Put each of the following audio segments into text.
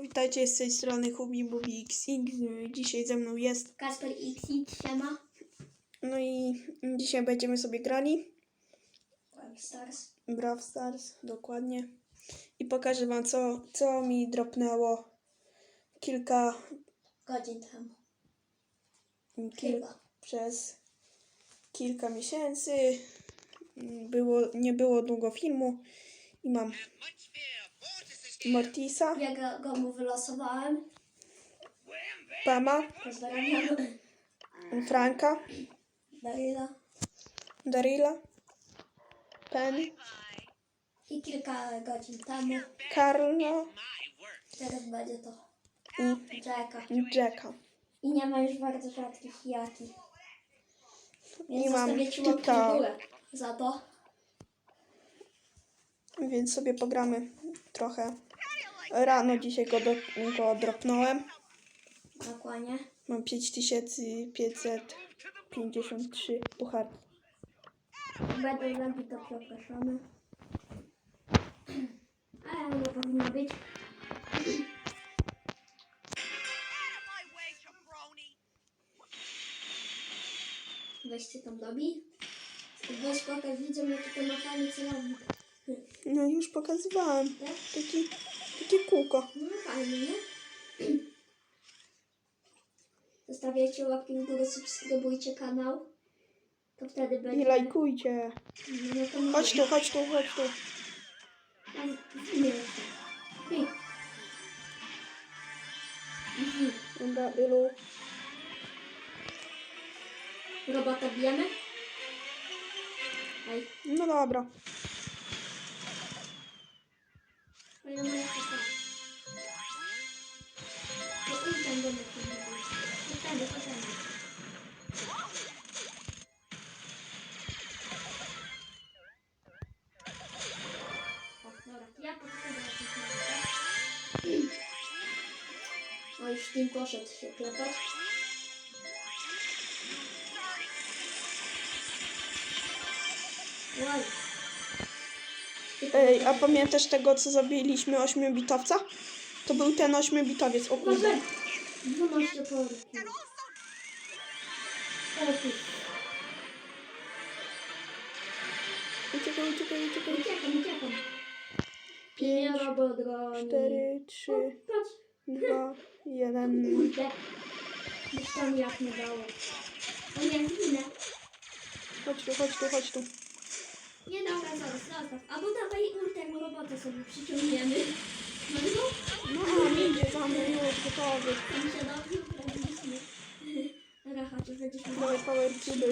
witajcie z tej strony Hubi Bubi XX. Dzisiaj ze mną jest. Kasper XX, siema. No i dzisiaj będziemy sobie grali. Stars. Brawl Stars, dokładnie. I pokażę wam co, co mi dropnęło kilka Godzin temu. kil, Chyba. przez kilka miesięcy. Było, nie było długo filmu i mam Mortisa, Ja go, go mu wylosowałem. Pozdrawiam. Franka, Darila. Darila, Penny, I kilka godzin temu. Carlo Teraz będzie to i Jacka. Jacka. I nie ma już bardzo rzadkich jaki. Więc I mam zostawię ci łapki w kilka- górę za to. Więc sobie pogramy trochę. Rano dzisiaj go, do, go dropnąłem. Dokładnie. Mam 5553 pucharki. Będę robić to przepraszamy. Ale nie powinno być. Weźcie tam dobi. Weź pokaż widzom jaki to ma fajny celownik. No już pokazywałem. Tak? Taki, takie kółko. No fajny, nie? Zostawiajcie łapki w górę, subskrybujcie kanał. To wtedy będzie... I lajkujcie. No to mówię. Chodź tu, chodź tu, chodź tu. Nie. Ej. Dobra, Ilu. Robota bijemy? Ej. No dobra. Fajna moja kasa. No i tam będę filmować. Chodźmy, chodźmy. O, dobra, ja podchodzę na tym O, już tym poszedł się klepać. Wow. Ej, a pamiętasz tego, co zabiliśmy 8-bitowca? To był ten 8-bitowiec, o kurde. Uważaj! 12 porów. O ty. Uciekaj, uciekaj, uciekaj. Uciekam, uciekam. 5, Nie robot broni. 4, 3, O, Patrz. 2, 1. Kurde. Już tam jak nie dało. O nie, zginę. Chodź tu, chodź tu, chodź tu. Nie dobra, zaraz, zostaw. Albo dawaj ultem robotę sobie przyciągniemy. Mamy go? No, idzie mną już gotowy. Tam się dobrze uprawiliśmy. Dobra, chodź, będziesz miał. Dawaj power. No,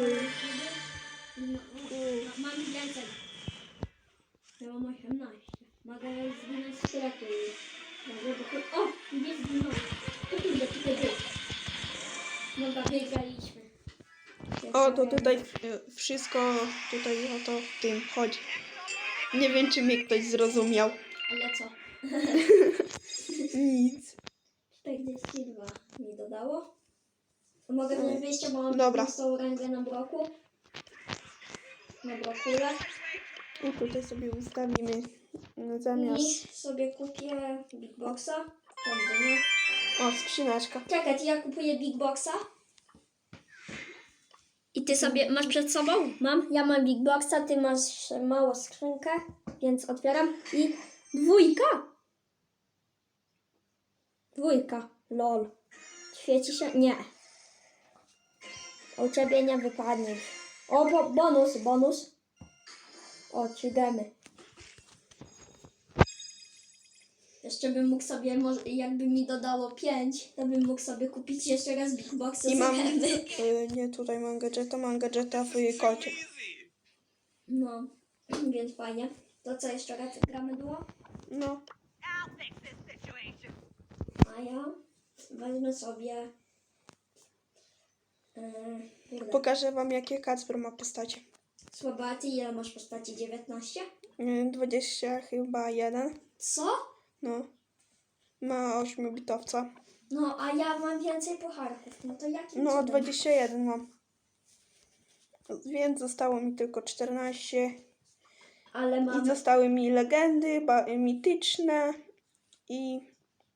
to tutaj e, wszystko tutaj o to w tym chodzi. Nie wiem, czy mnie ktoś zrozumiał. Ale co? Nic. 42 mi dodało. Mogę wziąć wyjście, bo mam Dobra. tą rangę na bloku. Na brokule. I tutaj sobie ustawimy I zamiast... sobie kupię Big Boxa. Tam dynia. O, skrzyneczka. Czekaj, ja kupuję Big Boxa. Ty sobie masz przed sobą? Mam. Ja mam Big Boxa, ty masz małą skrzynkę, więc otwieram. I dwójka. Dwójka. Lol. Świeci się? Nie. U ciebie nie wypadnie. O, bo, bonus, bonus. O, trzy Jeszcze bym mógł sobie, może, jakby mi dodało 5, to bym mógł sobie kupić jeszcze raz Big Boxa I z mam... e, Nie, tutaj mam gadżeta, mam gadżeta w jej kocie. No, więc fajnie. To co jeszcze raz gramy było? No. A ja wezmę sobie. Yy, kurde. Pokażę wam, jakie Kacper ma postacie. Słabaty, ile masz postaci? 19? E, 20 chyba jeden. Co? No. Ma 8-bitowca. No, a ja mam więcej pucharków. No to jakim No, cudem? 21 mam. Więc zostało mi tylko 14. Ale I mam. zostały mi legendy ba- mityczne i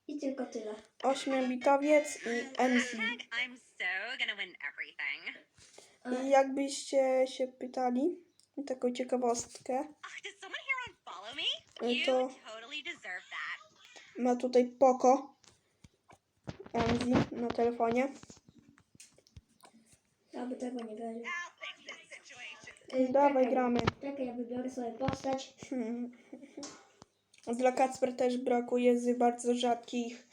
I tylko tyle. Ośmiobitowiec i Enzi. I'm so gonna win everything. I jakbyście się pytali, taką ciekawostkę, Oh, does someone here unfollow me? You to- totally deserve that. Ma tutaj Poco Enzi na telefonie. Ja by tego nie. Y, Dawaj, gramy. Czekaj, ja wybiorę sobie postać. Hmm. Dla Kacper też brakuje z bardzo rzadkich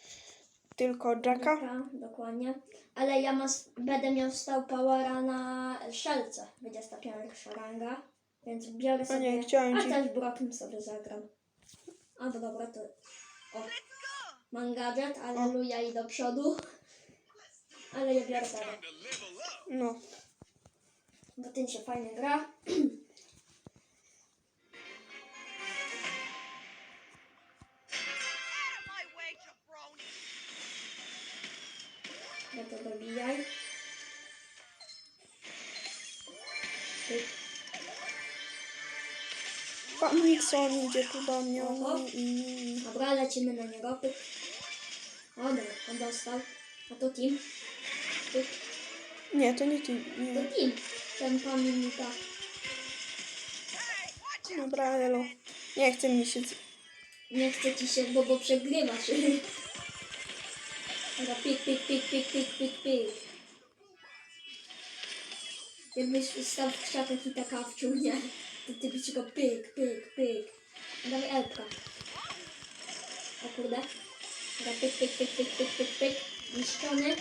tylko Jacka. Jacka, dokładnie. Ale ja mas, będę miał stał powera na szelce. 21 ranga. Więc biorę sobie... nie, chciałem a ci- też Brokiem sobie zagram. A dobra, to... O. Mam gadżet, aleluja i do przodu. Ale ja biorę. No. Bo tym się fajnie gra. Ja to dobijaj. Pyk. Pan Wilson idzie tu do mnie. Oho. I... Dobra, lecimy na niego. Pyk. O, dobra, on dostał. A to. Pyk. Nie, to nie. To Nie. team. Ten pan Mimika. Dobra, elo. Nie chce mi się. Nie chce ci się, bo, bo przegrywasz. Dobra, pik, pik, pik, pik, pik, pik, pik. Jakbyś stał w krzakach i taka wczuł, nie? To ty byś go pyk, pyk, pyk. Dawaj elka. O kurde. Dobra, pyk, pyk, pyk, pyk, pyk, pyk, pyk. Niszczony.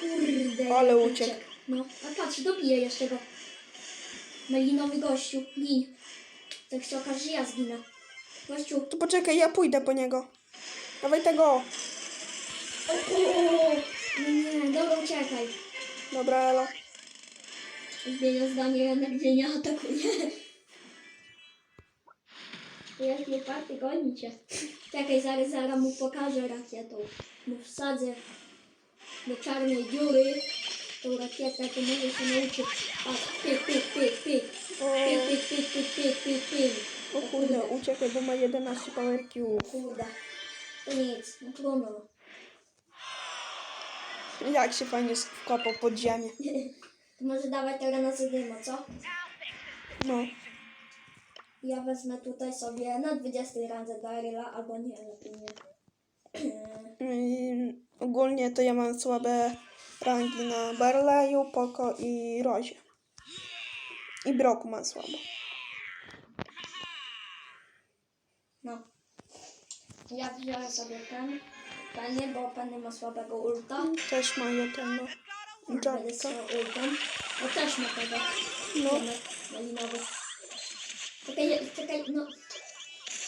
Kurde. Ale uciekł. No, a patrz, dobiję jeszcze go. Malinowy gościu, gin. Tak się okaże, że ja zginę. Gościu. To poczekaj, ja pójdę po niego. Dawaj tego. O, o, o. Nie, nie, dobra, uciekaj. Dobra, elo. Zmienia zdanie, jednak gdzie nie atakuje. Jest nie party, goni cię. Czekaj, zaraz, zaraz mu pokażę rakietą. Mu wsadzę do czarnej dziury tą rakietę, to może się nauczyć. Patrz, pyk, pyk, pyk, pyk. O, Pyk, pyk, pyk, pyk, pyk, pyk, pyk. o kurde, uciekaj, bo ma 11 power cube. Kurde. To nic, no trudno. Jak się fajnie wkopał pod ziemię. To może dawać teraz na co? No. Ja wezmę tutaj sobie na 20 randze Daryla, albo nie, lepiej nie. I ogólnie to ja mam słabe rangi na Barleyu, Poco i Rozie. I Broku mam słabo. No. Ja wziąłem sobie ten, Penny, bo Penny ma słabego ulta. Też mają tego Będę Ultem. No też ma tego. No. Malinowy. Czekaj, czekaj, no.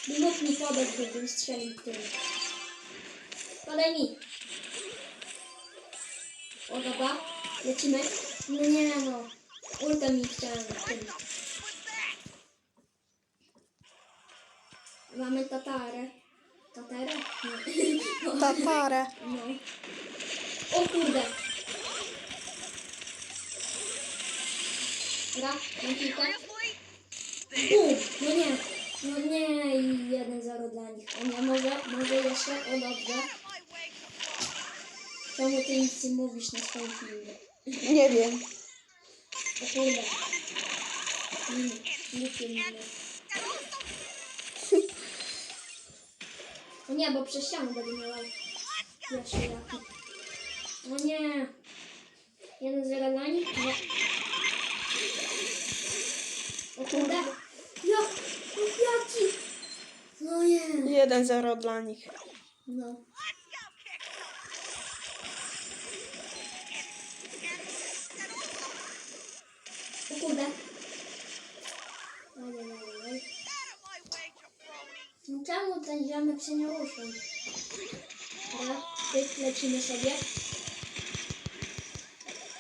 Nie mógł mi podać, gdybym strzelił tym. Podaj mi. O, dobra. Lecimy. No nie no. Ultem mi chciałem tym. Mamy tatarę. Tatarę? Nie. Tatarę. No. O kurde. Dobra, mam kilka. Bum! No nie. No nie i 1-0 dla nich. O nie, może, może jeszcze, o dobrze. Czemu ty nic nie mówisz na swoim filmie? Nie wiem. O kurde. Nic nie mówię. O nie, bo przez ścianę będę miała jeszcze jaki. O nie. 1-0 dla nich? Nie. O kurde. Ja, o jaki? No nie. 1-0 dla nich. No. No czemu ten ziomek się nie ruszył? Dobra, lecimy sobie.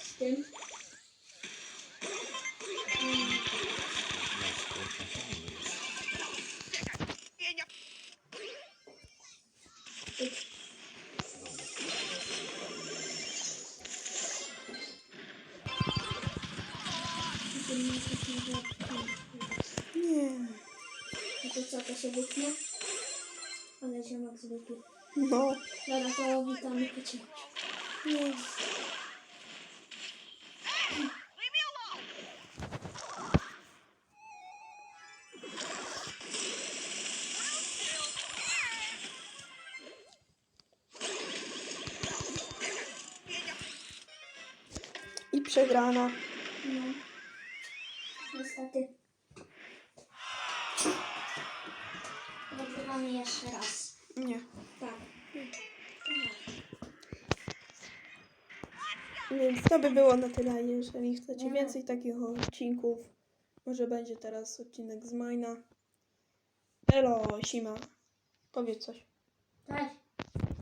Z tym. To się wytnie? Ale jak zwykle. No. Dobra, to witamy. I przegrana. No. Nagrywamy jeszcze raz. Nie. Tak. Więc to by było na tyle. Jeżeli chcecie No. więcej takich odcinków, może będzie teraz odcinek z Majna. Elo, Sima. Powiedz coś. Tak.